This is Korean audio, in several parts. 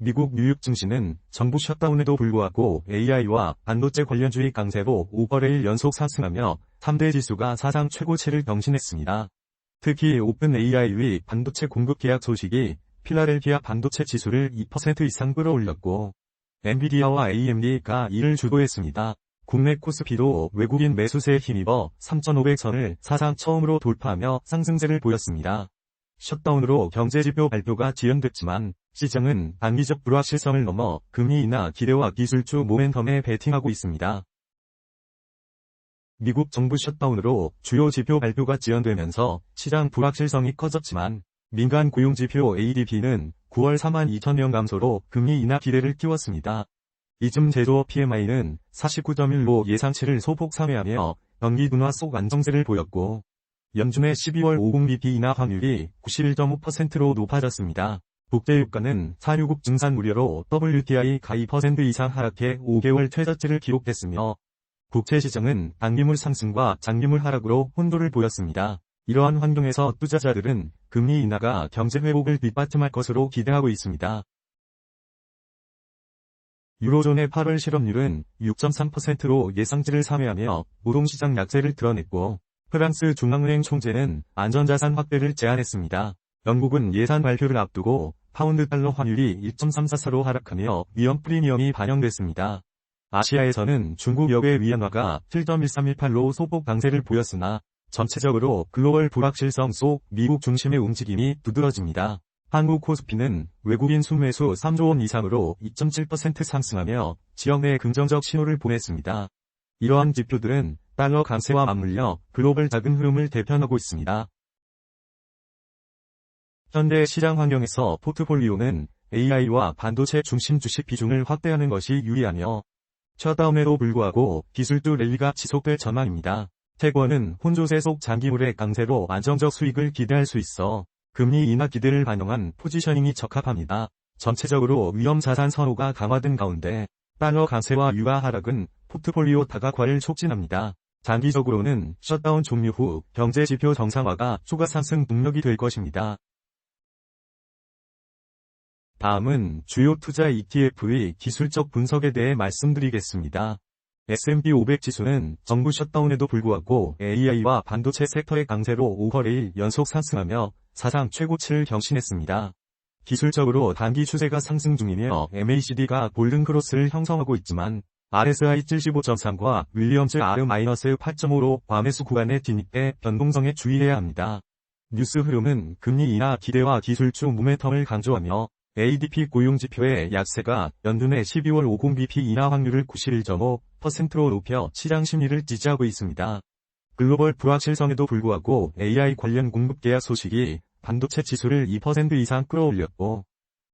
미국 뉴욕 증시는 정부 셧다운에도 불구하고 AI와 반도체 관련주의 강세로 5거래일 연속 상승하며 3대 지수가 사상 최고치를 경신했습니다. 특히 오픈 AI의 반도체 공급 계약 소식이 필라델피아 반도체 지수를 2% 이상 끌어올렸고 엔비디아와 AMD가 이를 주도했습니다. 국내 코스피도 외국인 매수세에 힘입어 3,500선을 사상 처음으로 돌파하며 상승세를 보였습니다. 셧다운으로 경제지표 발표가 지연됐지만 시장은 단기적 불확실성을 넘어 금리 인하 기대와 기술주 모멘텀에 베팅하고 있습니다. 미국 정부 셧다운으로 주요 지표 발표가 지연되면서 시장 불확실성이 커졌지만 민간 고용지표 ADP는 9월 4만 2천명 감소로 금리 인하 기대를 띄웠습니다. 이즘 제조업 PMI는 49.1로 예상치를 소폭 상회하며 경기 둔화 속 안정세를 보였고 연준의 12월 50bp 인하 확률이 91.5%로 높아졌습니다. 국제유가는 사유국 증산 우려로 WTI가 2% 이상 하락해 5개월 최저치를 기록했으며 국채시장은 단기물 상승과 장기물 하락으로 혼돈을 보였습니다. 이러한 환경에서 투자자들은 금리 인하가 경제 회복을 뒷받침할 것으로 기대하고 있습니다. 유로존의 8월 실업률은 6.3%로 예상치를 상회하며 노동시장 약세를 드러냈고 프랑스 중앙은행 총재는 안전자산 확대를 제안했습니다. 영국은 예산 발표를 앞두고 파운드 달러 환율이 1.34로 하락하며 위험 프리미엄이 반영됐습니다. 아시아에서는 중국 역의 위안화가 7.1318로 소폭 강세를 보였으나 전체적으로 글로벌 불확실성 속 미국 중심의 움직임이 두드러집니다. 한국 코스피는 외국인 순매수 3조 원 이상으로 2.7% 상승하며 지역 내 긍정적 신호를 보냈습니다. 이러한 지표들은 달러 강세와 맞물려 글로벌 작은 흐름을 대표하고 있습니다. 현대 시장 환경에서 포트폴리오는 AI와 반도체 중심 주식 비중을 확대하는 것이 유리하며 셧다운에도 불구하고 기술주 랠리가 지속될 전망입니다. 태권은 혼조세 속 장기물의 강세로 안정적 수익을 기대할 수 있어 금리 인하 기대를 반영한 포지셔닝이 적합합니다. 전체적으로 위험 자산 선호가 강화된 가운데 달러 강세와 유가 하락은 포트폴리오 다각화를 촉진합니다. 장기적으로는 셧다운 종료 후 경제 지표 정상화가 추가 상승 동력이 될 것입니다. 다음은 주요 투자 ETF의 기술적 분석에 대해 말씀드리겠습니다. S&P 500 지수는 정부 셧다운에도 불구하고 AI와 반도체 섹터의 강세로 5거래일 연속 상승하며 사상 최고치를 경신했습니다. 기술적으로 단기 추세가 상승 중이며 MACD가 골든크로스를 형성하고 있지만 RSI 75.3과 윌리엄즈 R-8.5로 과매수 구간에 진입해 변동성에 주의해야 합니다. 뉴스 흐름은 금리 인하 기대와 기술주 모멘텀을 강조하며 ADP 고용지표의 약세가 연준의 12월 50bp 인하 확률을 91.5%로 높여 시장 심리를 지지하고 있습니다. 글로벌 불확실성에도 불구하고 AI 관련 공급 계약 소식이 반도체 지수를 2% 이상 끌어올렸고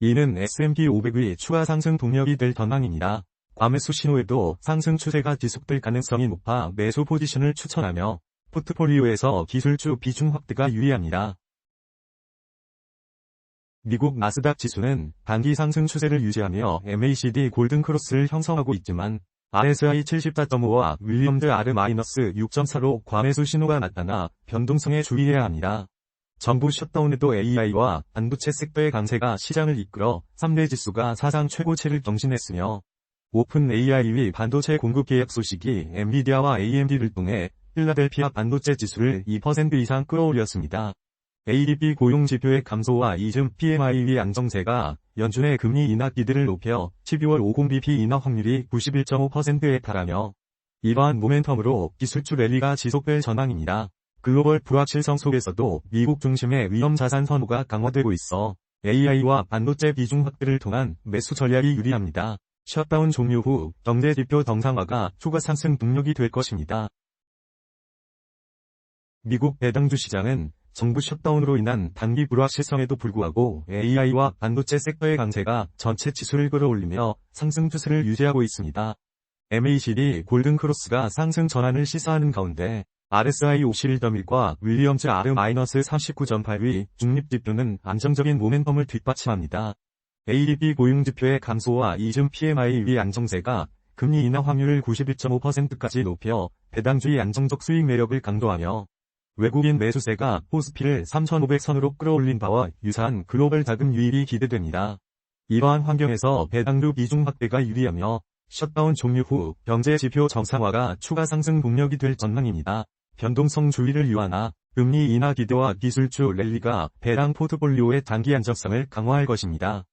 이는 S&P 500의 추가 상승 동력이 될 전망입니다. 과매수 신호에도 상승 추세가 지속될 가능성이 높아 매수 포지션을 추천하며 포트폴리오에서 기술주 비중 확대가 유리합니다. 미국 나스닥 지수는 단기 상승 추세를 유지하며 MACD 골든크로스를 형성하고 있지만 RSI 74.5와 윌리엄드 R-6.4로 과매수 신호가 나타나 변동성에 주의해야 합니다. 정부 셧다운에도 AI와 반도체 섹터의 강세가 시장을 이끌어 3대 지수가 사상 최고치를 경신했으며 오픈 AI의 반도체 공급 계약 소식이 엔비디아와 AMD를 통해 필라델피아 반도체 지수를 2% 이상 끌어올렸습니다. ADP 고용지표의 감소와 이즘 PMI의 안정세가 연준의 금리 인하 기대를 높여 12월 50bp 인하 확률이 91.5%에 달하며 이러한 모멘텀으로 기술주 랠리가 지속될 전망입니다. 글로벌 불확실성 속에서도 미국 중심의 위험 자산 선호가 강화되고 있어 AI와 반도체 비중 확대를 통한 매수 전략이 유리합니다. 셧다운 종료 후 경제 지표 정상화가 추가 상승 동력이 될 것입니다. 미국 배당주 시장은 정부 셧다운으로 인한 단기 불확실성에도 불구하고 AI와 반도체 섹터의 강세가 전체 지수를 끌어올리며 상승 추세를 유지하고 있습니다. MACD 골든크로스가 상승 전환을 시사하는 가운데 RSI 51.1과 윌리엄즈 R-39.8위 중립지표는 안정적인 모멘텀을 뒷받침합니다. ADP 고용지표의 감소와 이즘 PMI의 안정세가 금리 인하 확률을 91.5%까지 높여 배당주의 안정적 수익 매력을 강조하며 외국인 매수세가 포스피를 3,500선으로 끌어올린 바와 유사한 글로벌 자금 유입이 기대됩니다. 이러한 환경에서 배당주 비중 확대가 유리하며 셧다운 종료 후 경제 지표 정상화가 추가 상승 동력이 될 전망입니다. 변동성 주의를 유한화, 금리 인하 기대와 기술주 랠리가 배당 포트폴리오의 단기 안정성을 강화할 것입니다.